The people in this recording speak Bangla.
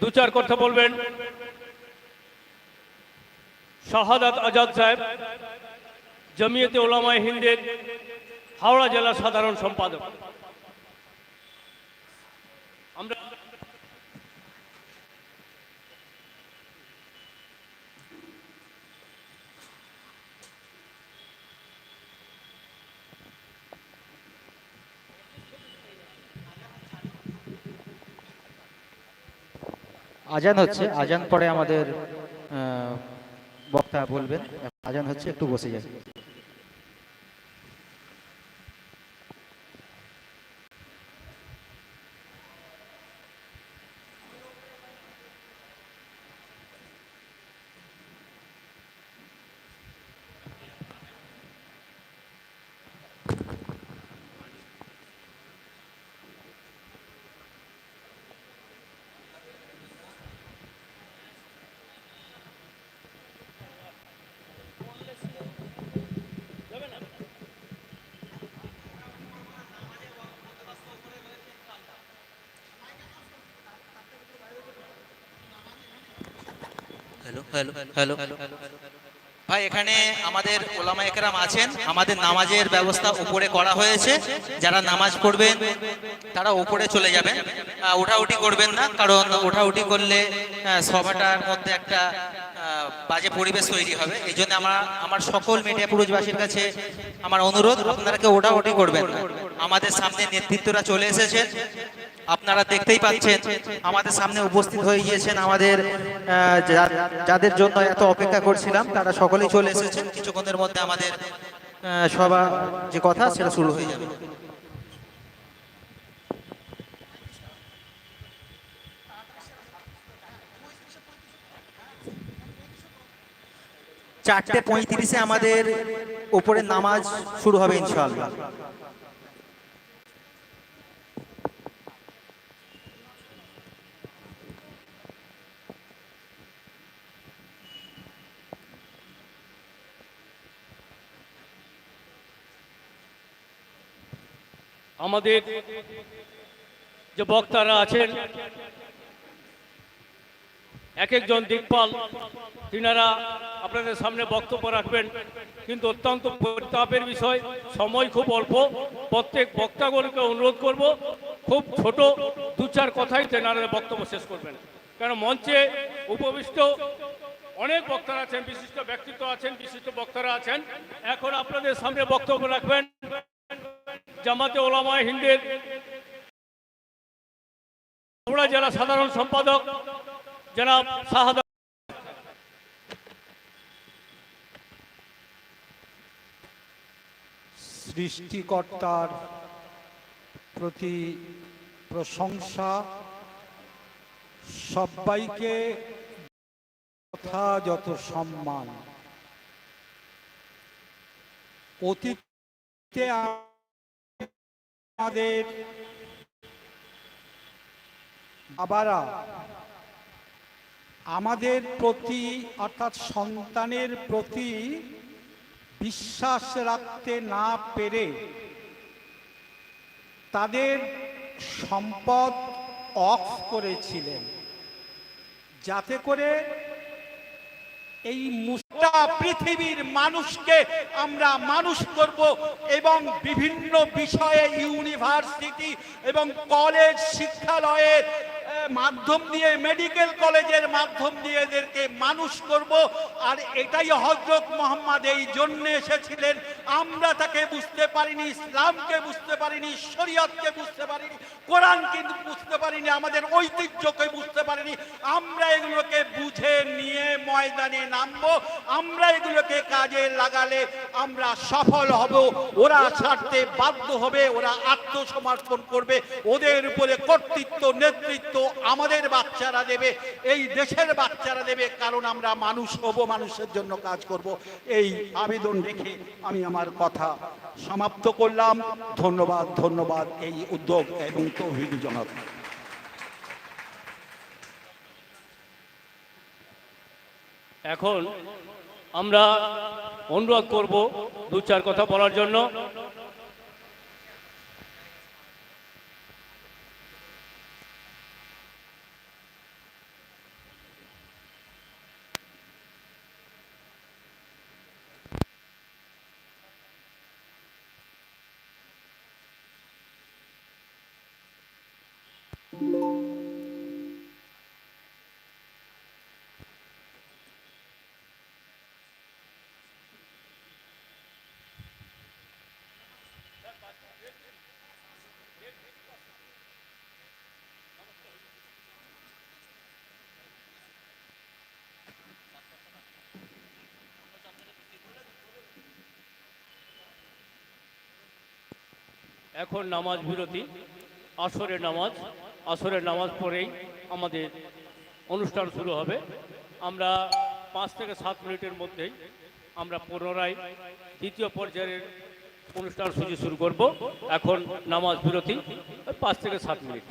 দু চার কথা বলবেন। শাহাদাত আজাদ সাহেব, জমিয়তে ওলামায় হিন্দের হাওড়া জেলা সাধারণ সম্পাদক। আমরা আজান হচ্ছে আজান পরে আমাদের বক্তা বলবেন আজান হচ্ছে একটু বসে যান। হ্যালো ভাই, এখানে আমাদের ওলামা একরাম আছেন। আমাদের নামাজের ব্যবস্থা উপরে করা হয়েছে। যারা নামাজ পড়বেন, তারা উপরে চলে যাবেন। ওঠাউঠি করবেন না, কারণ ওঠাউঠি করলে সভাটার মধ্যে একটা বাজে পরিবেশ তৈরি হবে। এই জন্য আমার আমার সকল মিডিয়া পুরুষবাসীর কাছে আমার অনুরোধ, আপনারা কেউ ওঠাউঠি করবেন না। আমাদের সামনে নেতৃত্বরা চলে এসেছেন। আপনারা দেখতেই পাচ্ছেন, আমাদের সামনে উপস্থিত হয়ে গিয়েছেন আমাদের যাদের জন্য এত অপেক্ষা করছিলাম, তারা সকলেই চলে এসেছেন। কিছুক্ষণের মধ্যে আমাদের সভা যে কথা, সেটা শুরু হয়ে যাবে। চারটে পঁয়ত্রিশে আমাদের উপরে নামাজ শুরু হবে ইনশাআল্লাহ। আমাদের যে বক্তারা আছেন এক একজন দিকপাল, তিনারা আপনাদের সামনে বক্তব্য রাখবেন, কিন্তু অত্যন্ত পরিতাপের বিষয়, সময় খুব অল্প। প্রত্যেক বক্তাগণকে অনুরোধ করব, খুব ছোট, দু চার কথাই তেনারা বক্তব্য শেষ করবেন। কারণ মঞ্চে উপবিষ্ট অনেক বক্তারা আছেন, বিশিষ্ট ব্যক্তিত্ব আছেন, বিশিষ্ট বক্তারা আছেন। এখন আপনাদের সামনে বক্তব্য রাখবেন জামাতে ওলামা হিন্দের জেলা সাধারণ সম্পাদক জনাব শাহাদ সৃষ্টিকর্তার প্রতি প্রশংসা সবাইকে যথাযথ সম্মান। অতীতে আমাদের বাবারা আমাদের প্রতি, অর্থাৎ সন্তানের প্রতি বিশ্বাস রাখতে না পেরে তাদের সম্পদ অফ করেছিলেন। যাতে করে এই মুস্তা পৃথিবীর মানুষকে আমরা মানুষ করব এবং বিভিন্ন বিষয়ে ইউনিভার্সিটি এবং কলেজ, শিক্ষালয়ের মাধ্যম দিয়ে মেডিকেল কলেজের মাধ্যম দিয়ে এদেরকে মানুষ করব। আর এটাই হজরত মোহাম্মদ, এই জন্যে এসেছিলেন আমরা তাকে বুঝতে পারিনি, ইসলামকে বুঝতে পারিনি, শরীয়তকে বুঝতে পারিনি কোরআন কিন্তু বুঝতে পারিনি, আমাদের ঐতিহ্যকে বুঝতে পারিনি। আমরা এগুলোকে বুঝে নিয়ে ময়দানে নামবো, আমরা এগুলোকে কাজে লাগালে আমরা সফল হব, ওরা ছাড়তে বাধ্য হবে, ওরা আত্মসমর্পণ করবে, ওদের উপরে কর্তৃত্ব, নেতৃত্ব আমাদের বাচ্চারা দেবে, এই দেশের বাচ্চারা দেবে, কারণ আমরা মানুষ হব, মানুষের জন্য কাজ করব। এই আবেদন রেখে আমি আমার কথা সমাপ্ত করলাম। ধন্যবাদ ধন্যবাদ এই উদ্যোগ এবং তৌহিদ জনক। এখন আমরা অনুরোধ করব দু চার কথা বলার জন্য। এখন নামাজ বিরতি। আসরের নামাজ। আসরের নামাজ পরেই আমাদের অনুষ্ঠান শুরু হবে। আমরা পাঁচ থেকে সাত মিনিটের মধ্যেই আমরা পুনরায় দ্বিতীয় পর্যায়ের অনুষ্ঠান সূচি শুরু করব। এখন নামাজ বিরতি, পাঁচ থেকে সাত মিনিট।